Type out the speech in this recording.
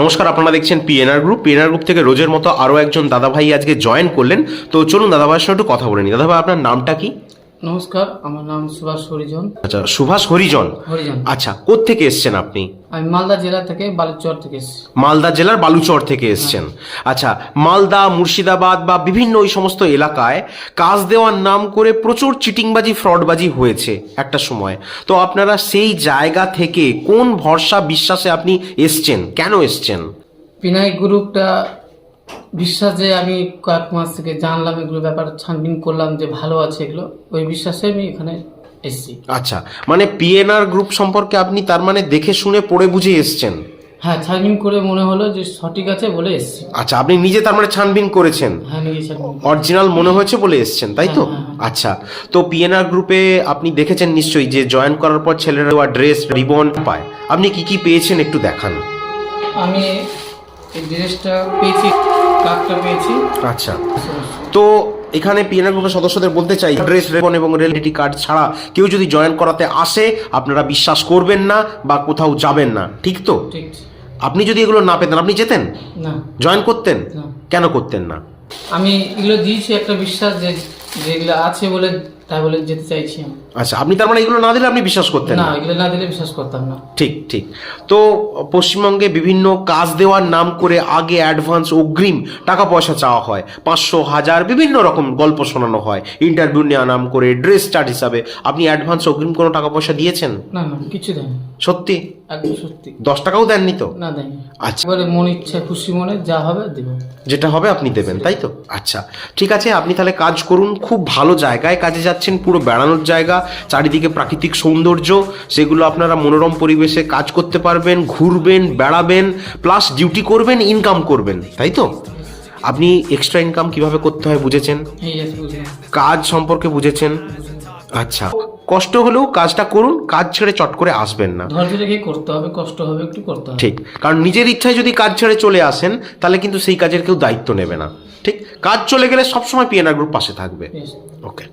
নমস্কার, আপনারা দেখছেন পিএনআর গ্রুপ পিএনআর গ্রুপ থেকে রোজের মতো আরও একজন দাদাভাই আজকে জয়েন করলেন। তো চলুন দাদাভাইয়ের সঙ্গে একটু কথা বলে নিই। দাদাভাই, আপনার নামটা কি? নমস্কার আমার নাম সুভাষ হরিজন। আচ্ছা সুভাষ হরিজন? হরিজন। আচ্ছা কোত্থেকে এসছেন আপনি? আমি মালদা জেলা থেকে বালুচর থেকে এসেছি। মালদা জেলার বালুচর থেকে এসছেন। আচ্ছা মালদা মুর্শিদাবাদ বা বিভিন্ন ওই সমস্ত এলাকায় কাজ দেওয়ার নাম করে প্রচুর চিটিংবাজি ফ্রডবাজি হয়েছে একটা সময়। তো আপনারা সেই জায়গা থেকে কোন ভরসা বিশ্বাসে আপনি এসছেন? কেন এসছেন? পিনাই গ্রুপটা বিশ্বাস যে আমি কয়েক মাস থেকে জানলাম এগুলো ব্যাপার ছানবিন করলাম যে ভালো আছে এগুলো। ওই বিশ্বাসে আমি এখানে এসেছি। আচ্ছা মানে পিএনআর গ্রুপ সম্পর্কে আপনি তার মানে দেখে শুনে পড়ে বুঝে এসছেন? হ্যাঁ ছানবিন করে মনে হলো যে সঠিক আছে বলে এসেছি। আচ্ছা আপনি নিজে তার মানে ছানবিন করেছেন? হ্যাঁ নিজে ছানবিন অরিজিনাল মনে হয়েছে বলে এসছেন তাই তো? আচ্ছা তো পিএনআর গ্রুপে আপনি দেখেছেন নিশ্চয়ই যে জয়েন করার পর ছেলেরা দেওয়া ড্রেস রিবন পায়। আপনি কি কি পেয়েছেন একটু দেখান। আমি এই ড্রেসটা পেয়েছি। পেয়েছি। আচ্ছা। তো এখানে পিএনআর গ্রুপের সদস্যদের বলতে চাই ড্রেস রেপন এবং রিয়েলিটি কার্ড ছাড়া কেউ যদি জয়েন করাতে আসে আপনারা বিশ্বাস করবেন না বা কোথাও যাবেন না। ঠিক তো? আপনি যদি এগুলো না পেতেন আপনি যেতেন? না। জয়েন করতেন? কেন করতেন না? আমি এগুলো দিয়েছি একটা বিশ্বাস যে যেগুলো আছে বলে তাই বলে যেতে চাইছি আমি। আচ্ছা আপনি তার মানে এগুলো না দিলে আপনি বিশ্বাস করতেন না এগুলো না দিলে বিশ্বাস করতাম না। ঠিক ঠিক। তো পশ্চিমবঙ্গে বিভিন্ন কাজ দেওয়ার নাম করে আগে অ্যাডভান্স অগ্রিম টাকা পয়সা চাওয়া হয়। পাঁচশো হাজার বিভিন্ন রকম গল্প শোনানো হয়। ইন্টারভিউ নেওয়া নাম করে ড্রেস স্টার্ট হিসাবে। আপনি অ্যাডভান্স অগ্রিম কোনো টাকা পয়সা দিয়েছেন? না না কিছু দেয়নি। সত্যি? একদম সত্যি। দশ টাকাও দেননি তো? না দেয়নি। আচ্ছা। এবারে মন ইচ্ছা খুশি মনে যা হবে দেব। যেটা হবে আপনি দেবেন তাই তো? আচ্ছা ঠিক আছে আপনি তাহলে কাজ করুন। খুব ভালো জায়গায় কাজে যাচ্ছেন। পুরো বেড়ানোর জায়গা চারিদিকে প্রাকৃতিক সৌন্দর্য সেগুলো আপনারা মনোরম পরিবেশে কাজ করতে পারবেন ঘুরবেন বেড়াবেন প্লাস ডিউটি করবেন ইনকাম করবেন তাই তো? আপনি এক্সট্রা ইনকাম কীভাবে করতে হয় বুঝেছেন? কাজ সম্পর্কে বুঝেছেন? আচ্ছা কষ্ট হলেও কাজটা করুন কাজ ছেড়ে চট করে আসবেন না। ধৈর্য রেখে করতে হবে কষ্ট হবে একটু করতে হবে। ঠিক কারণ নিজের ইচ্ছায় যদি কাজ ছেড়ে চলে আসেন তাহলে কিন্তু সেই কাজের কেউ দায়িত্ব নেবে না। ঠিক কাজ চলে গেলে সবসময় পিএনআর গ্রুপ পাশে থাকবে। ওকে